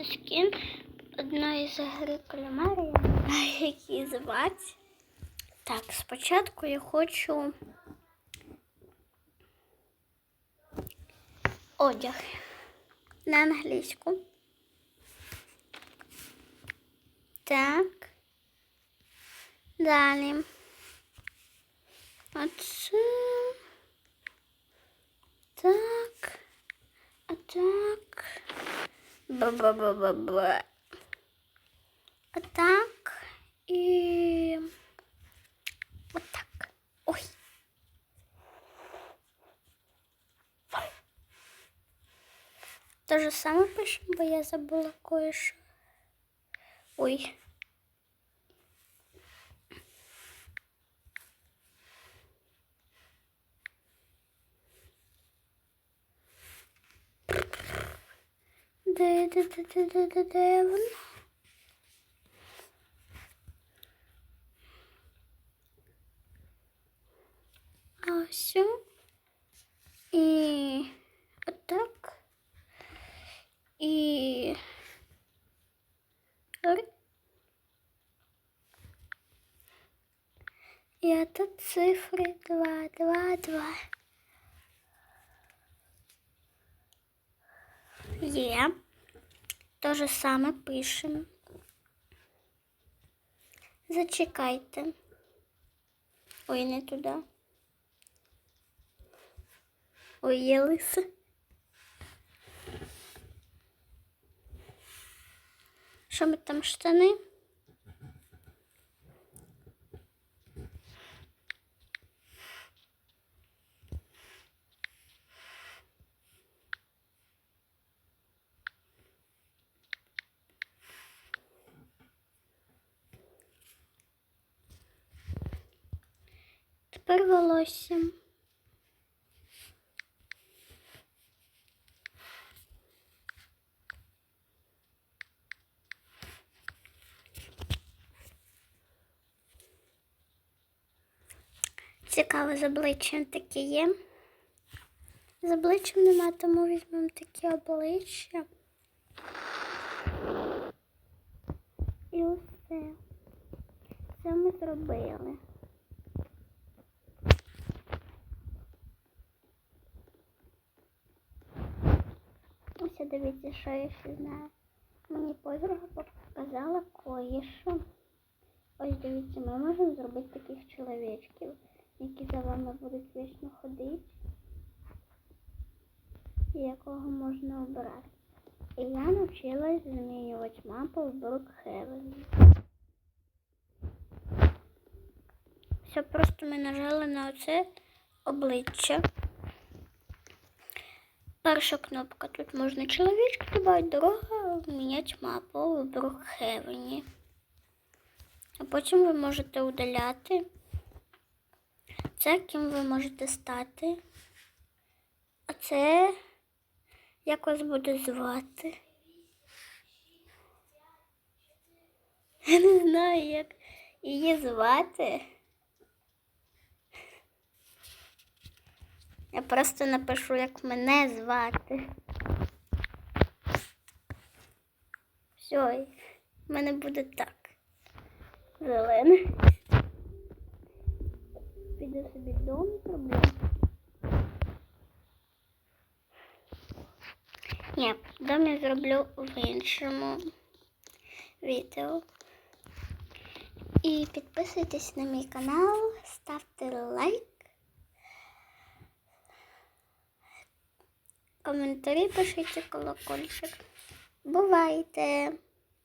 це скін одної з гри кальмари, я не звати. Так, спочатку я хочу одяг на англійську. Так. Далі. Оце. Ба-ба-ба-ба-ба. А так. І. Вот так. Ой. То же самое пишем, бо я забула кое-що. Ой. Де, де, де, де, де, де, де воно? А ось. І отак. І Ой. І это цифри 2, 2, 2. Є. То же саме пишемо. Зачекайте. Ой, не туди. Ой, є лиси. Що ми там штани? Тепер. Цікаво, з обличчям таке є. З обличчям нема, тому візьмемо таке обличчя. І усе. Це ми зробили. Ось дивіться, що я ще знаю. Мені подруга показала кое-що. Ось дивіться, ми можемо зробити таких чоловічків, які за вами будуть вічно ходити, і якого можна обирати. І я навчилась змінювати мапу в Брукхевені. Все, просто ми нажали на оце обличчя. Перша кнопка. Тут можна чоловічка додати, дорога, міняти мапу в Брукхевені. А потім ви можете удаляти. Це ким ви можете стати. А це як вас буде звати. Я не знаю, як її звати. Я просто напишу, як мене звати. Все, в мене буде так. Зелене. Піду собі дом зроблю. Ні, дом я зроблю в іншому відео. І підписуйтесь на мій канал, ставте лайк. Коментарі пишіть колокольчик. Бувайте!